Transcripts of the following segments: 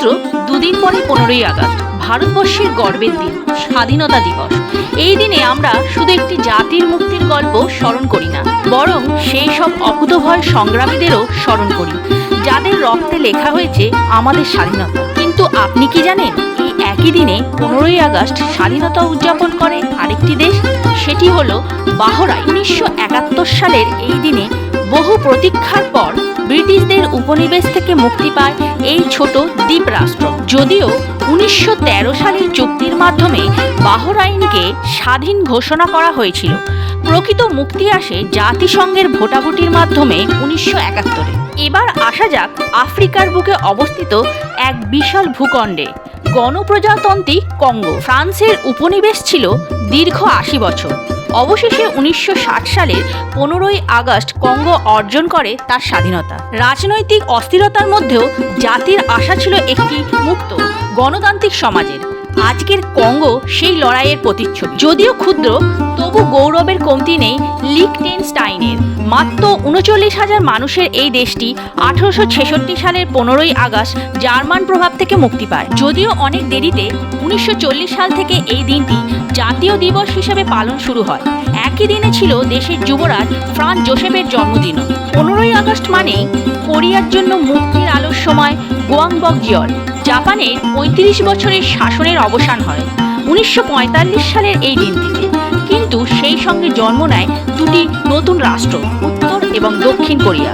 মাত্র দুদিন পরে পনেরোই আগস্ট, ভারতবর্ষের গর্বের দিন, স্বাধীনতা দিবস। এই দিনে আমরা শুধু একটি জাতির মুক্তির গল্প স্মরণ করি না, বরং সেই সব অকুতভয় সংগ্রামীদেরও স্মরণ করি, যাদের রক্তে লেখা হয়েছে আমাদের স্বাধীনতা। কিন্তু আপনি কি জানেন, এই একই দিনে পনেরোই আগস্ট স্বাধীনতা উদযাপন করে আরেকটি দেশ? সেটি হলো বাহরাই উনিশশো একাত্তর সালের এই দিনে বহু প্রতীক্ষার পর উপনিবেশ থেকে মুক্তি পায় এই ছোট দ্বীপ রাষ্ট্র যদিও উনিশশো সালের চুক্তির মাধ্যমে বাহরাইনকে স্বাধীন ঘোষণা করা হয়েছিল। প্রকৃত মুক্তি আসে জাতিসংঘের ভোটাভুটির মাধ্যমে উনিশশো একাত্তরে। এবার আসা যাক আফ্রিকার বুকে অবস্থিত এক বিশাল ভূখণ্ডে, গণপ্রজাতন্ত্রী কঙ্গো। ফ্রান্সের উপনিবেশ ছিল দীর্ঘ আশি বছর। অবশেষে উনিশশো ষাট সালের পনেরোই আগস্ট কঙ্গো অর্জন করে তার স্বাধীনতা। রাজনৈতিক অস্থিরতার মধ্যেও জাতির আশা ছিল একটি মুক্ত, গণতান্ত্রিক সমাজের। আজকের কঙ্গো সেই লড়াইয়ের প্রতিচ্ছবি। যদিও ক্ষুদ্র, তবু গৌরবের কমতি নেই লিকটেনস্টাইনের মাত্র উনচল্লিশ হাজার মানুষের এই দেশটি আঠারোশো ছেষট্টি সালের পনেরোই আগস্ট জার্মান প্রভাব থেকে মুক্তি পায়। যদিও অনেক দেরিতে উনিশশো চল্লিশ সাল থেকে এই দিনটি জাতীয় দিবস হিসেবে পালন শুরু হয়। একই দিনে ছিল দেশের যুবরাজ ফ্রান্স জোসেফের জন্মদিনও পনেরোই আগস্ট মানেই কোরিয়ার জন্য মুক্তির আলোর সময় গোয়াংবক জিয়ল জাপানের পঁয়ত্রিশ বছরের শাসনের অবসান হয়। উনিশশো পঁয়তাল্লিশ সালের এই দিনটিতে। সঙ্গে জন্ম নেয় দুটি নতুন রাষ্ট্র, উত্তর এবং দক্ষিণ কোরিয়া।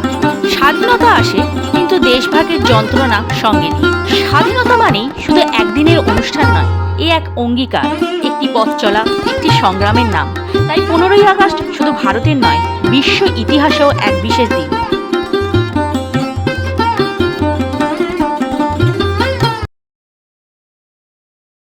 স্বাধীনতা আসে, কিন্তু দেশভাগের যন্ত্রণা সঙ্গে নিয়ে। স্বাধীনতা মানেই শুধু একদিনের অনুষ্ঠান নয়, এ এক অঙ্গীকার, একটি পথ চলা, একটি সংগ্রামের নাম। তাই পনেরোই আগস্ট শুধু ভারতের নয়, বিশ্ব ইতিহাসেও এক বিশেষ দিন।